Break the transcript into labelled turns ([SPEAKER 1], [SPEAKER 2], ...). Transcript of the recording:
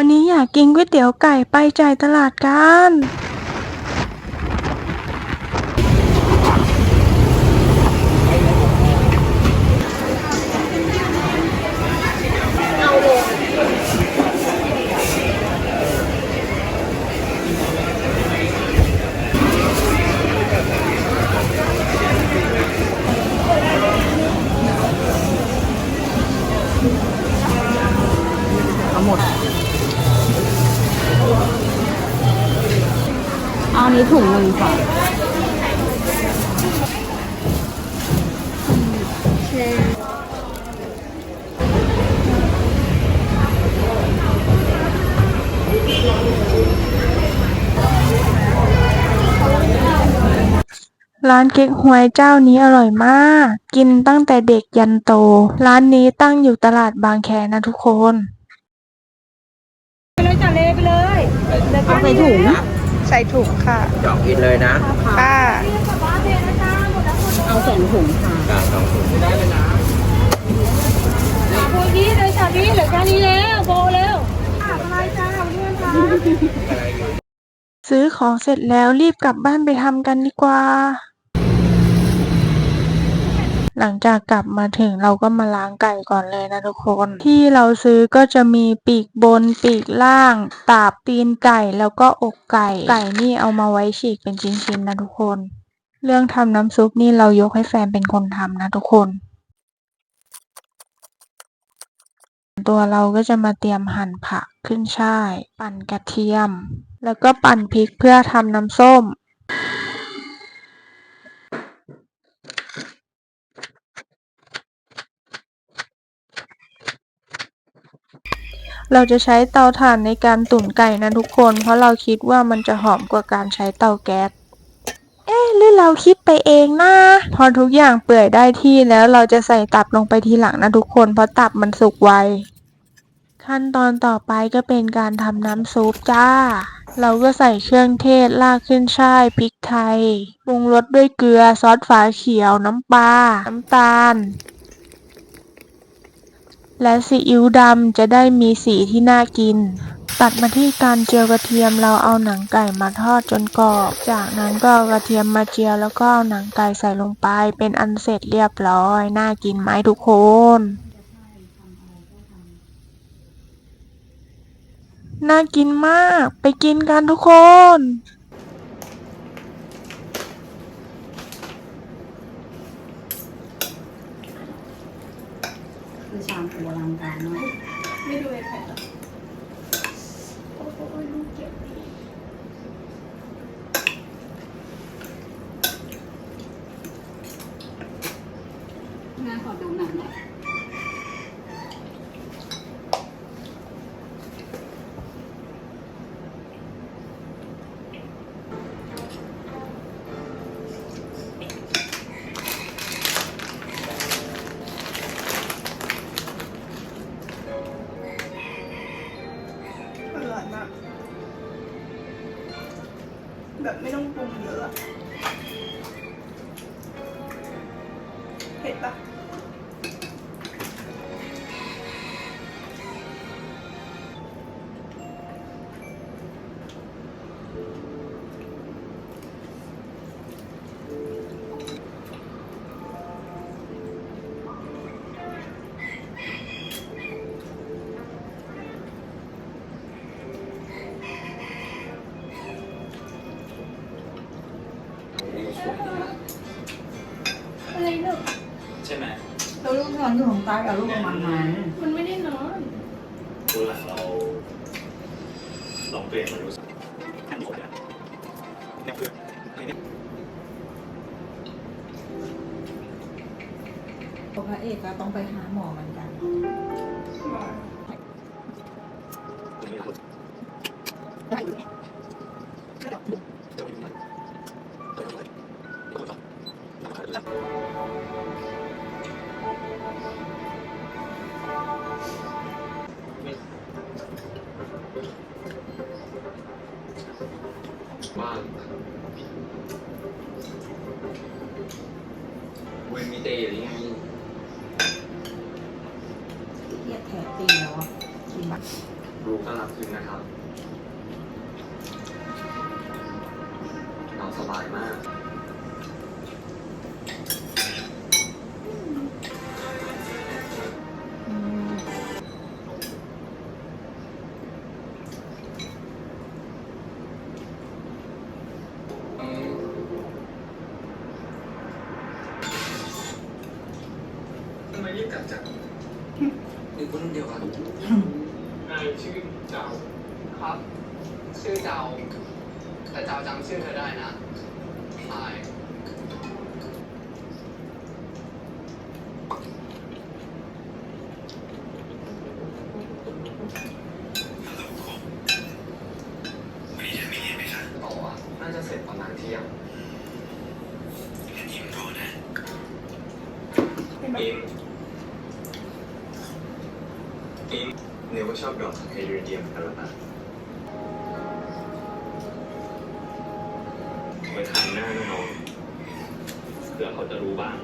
[SPEAKER 1] วันนี้อยากกินก๋วยเตี๋ยวไก่ไปจ่ายตลาดกัน
[SPEAKER 2] นนี้ถุงหนึ่งค่ะ
[SPEAKER 1] ร้านเก๊กฮวยเจ้านี้อร่อยมาก กินตั้งแต่เด็กยันโต ร้านนี้ตั้งอยู่ตลาดบางแคนะทุกคน
[SPEAKER 2] เอาใส่ถุง
[SPEAKER 1] ใส่ถุงค่ะ
[SPEAKER 3] เจาะกินเลยนะ
[SPEAKER 1] ป้า
[SPEAKER 2] เอาสองถุงค่ะ
[SPEAKER 3] กาสองถุงได้เลยนะ
[SPEAKER 4] คุยกี้เลยจากนี้เหลือแค่นี้แล้วโบแล้วสบายจ้าเพื่อนค่ะ
[SPEAKER 1] ซื้อของเสร็จแล้วรีบกลับบ้านไปทำกันดีกว่า หลังจากกลับมาถึงเราก็มาล้างไก่ก่อนเลยนะทุกคน ที่เราซื้อก็จะมีปีกบนปีกล่างตาบตีนไก่แล้วก็อกไก่ ไก่นี่เอามาไว้ฉีกเป็นชิ้นๆนะทุกคน เรื่องทำน้ำซุปนี่เรายกให้แฟนเป็นคนทำนะทุกคน ตัวเราก็จะมาเตรียมหั่นผักขึ้นช่าย ปั่นกระเทียม แล้วก็ปั่นพริกเพื่อทำน้ำส้ม เราจะใช้เตาถ่านในการตุ๋นไก่นะทุกคน เพราะเราคิดว่ามันจะหอมกว่าการใช้เตาแก๊ส เอ๊ะหรือเราคิดไปเองนะ พอทุกอย่างเปื่อยได้ที่แล้วเราจะใส่ตับลงไปทีหลังนะทุกคน เพราะตับมันสุกไว ขั้นตอนต่อไปก็เป็นการทำน้ำซุปจ้า เราก็ใส่เครื่องเทศรากขึ้นช่ายพริกไทย ปรุงรสด้วยเกลือซอสฝาเขียวน้ำปลา น้ำตาล และซีอิ๊วดำจะได้มีสีที่น่ากิน ตัดมาที่การเจียวกระเทียมเราเอาหนังไก่มาทอดจนกรอบ จากนั้นก็เอากระเทียมมาเจียวแล้วก็เอาหนังไก่ใส่ลงไป เป็นอันเสร็จเรียบร้อย น่ากินไหมทุกคนน่ากินมาก ไปกินกันทุกคน
[SPEAKER 2] คือชามปูอลังกาน้อยไม่ดูไอแพดหโอ้โหลูกเก็บดีงานขอดู
[SPEAKER 5] หนังหน่อย แบบไม่ต้องปรุงเยอะเผ็ดปะ
[SPEAKER 2] วลูกนอนอยู่ของใต้กับลูกประมาณนั้น
[SPEAKER 4] มันไม่ได้นอน
[SPEAKER 6] ตัวหลังเราลองเปลี่ยนมาดูสักอันนี้คนเนี่ยเนี่ยเพื่อนอันนี้
[SPEAKER 2] พระเอกก็ต้องไปหาหมอเหมือนกัน
[SPEAKER 6] ตัวนี้คนเวนมีเตย์หรือไง
[SPEAKER 2] เรียกแขกตีแล้วอะกินแบบ
[SPEAKER 6] รู้ก็รับคืนนะครับเราสบายมาก รีบกลับจังนี่คนเดียวกันนายชื่อเจ้า
[SPEAKER 7] ครับ ชื่อเจ้าแต่เจ้าจำชื่อเธอได้นะใช่
[SPEAKER 6] ต่ออะน่าจะเสร็จประมาณเที่ยงอิม อิมเนี่ยก็ชอบหยอดไฮเดรียนเดียมกันแล้วนะไปทานหน้าน้องเผื่อเขาจะรู้บ้าง